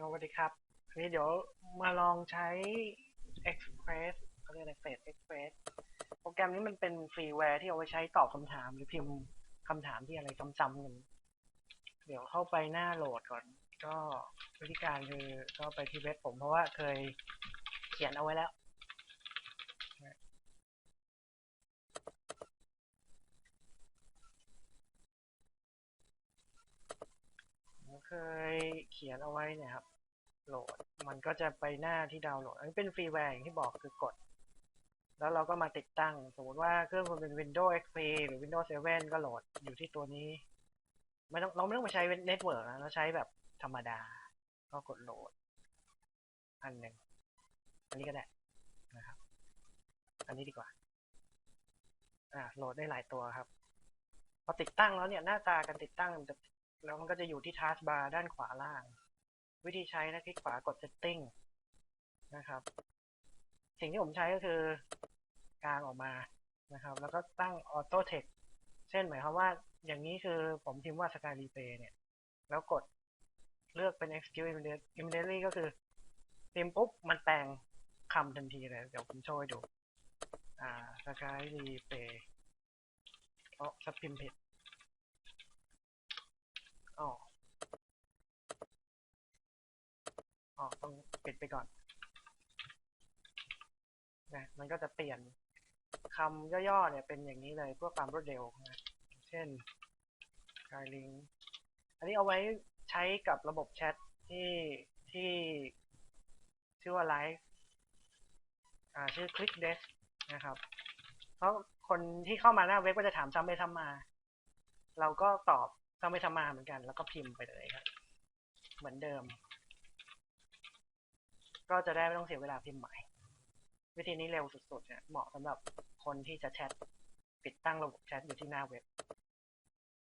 สวัสดีครับทีนี้เดี๋ยวมาลองใช้ Express เขาเรียกอะไรเฟส Express โปรแกรมนี้มันเป็นฟรีแวร์ที่เอาไว้ใช้ตอบคำถาม หรือพิมพ์คำถามที่อะไรจำๆกันเดี๋ยวเข้าไปหน้าโหลดก่อน ก็วิธีการคือก็ไปที่เว็บผมเพราะว่าเคยเขียนเอาไว้แล้ว เคยเขียนเอาไว้เนี่ยครับ โหลด มันก็จะไปหน้าที่ดาวน์โหลด อันนี้เป็นฟรีแวร์อย่างที่บอกคือกด แล้วเราก็มาติดตั้ง สมมติว่าเครื่องคุณเป็น Windows XP หรือ Windows 7 ก็โหลดอยู่ที่ตัวนี้ ไม่ต้องเราไม่ต้องไปใช้เน็ตเวิร์กนะเราใช้แบบธรรมดา ก็กดโหลด อันหนึ่งอันนี้ก็ได้นะครับ อันนี้ดีกว่า อ่า โหลดได้หลายตัวครับ พอติดตั้งแล้วเนี่ยหน้าตาการติดตั้งจะ แล้วมันก็จะอยู่ที่ task bar ด้านขวาล่าง วิธีใช้นะคลิกขวากด setting นะครับ สิ่งที่ผมใช้ก็คือกางออกมานะครับ แล้วก็ตั้ง auto text เช่นหมายความว่าอย่างนี้คือผมพิมพ์ว่า sky replay เนี่ย แล้วกดเลือกเป็น execute immediate- immediately ก็คือพิมพ์ปุ๊บ มันแปลงคำทันทีเลย เดี๋ยวผมโชว์ให้ดู อ่า sky replay เพราะสับพิมพ์ผิด อ๋อ อ๋อต้องปิดไปก่อนนะมันก็จะเปลี่ยนคำย่อๆเนี่ยเป็นอย่างนี้เลยเพื่อความรวดเร็วนะเช่น s k y l i n k อันนี้เอาไว้ใช้กับระบบแชทที่ที่ชื่อว่า Live อ่าชื่อ ClickDesk นะครับ เพราะคนที่เข้ามาหน้าเว็บก็จะถามซ้ำไปซ้ำมา เราก็ตอบซ้ำไปซ้ำมาเหมือนกัน แล้วก็พิมพ์ไปเลยครับ เหมือนเดิม ก็จะได้ไม่ต้องเสียเวลาพิมพ์ใหม่ วิธีนี้เร็วสุดๆเนี่ยเหมาะสำหรับคนที่จะแชทติดตั้งระบบแชทอยู่ที่หน้าเว็บ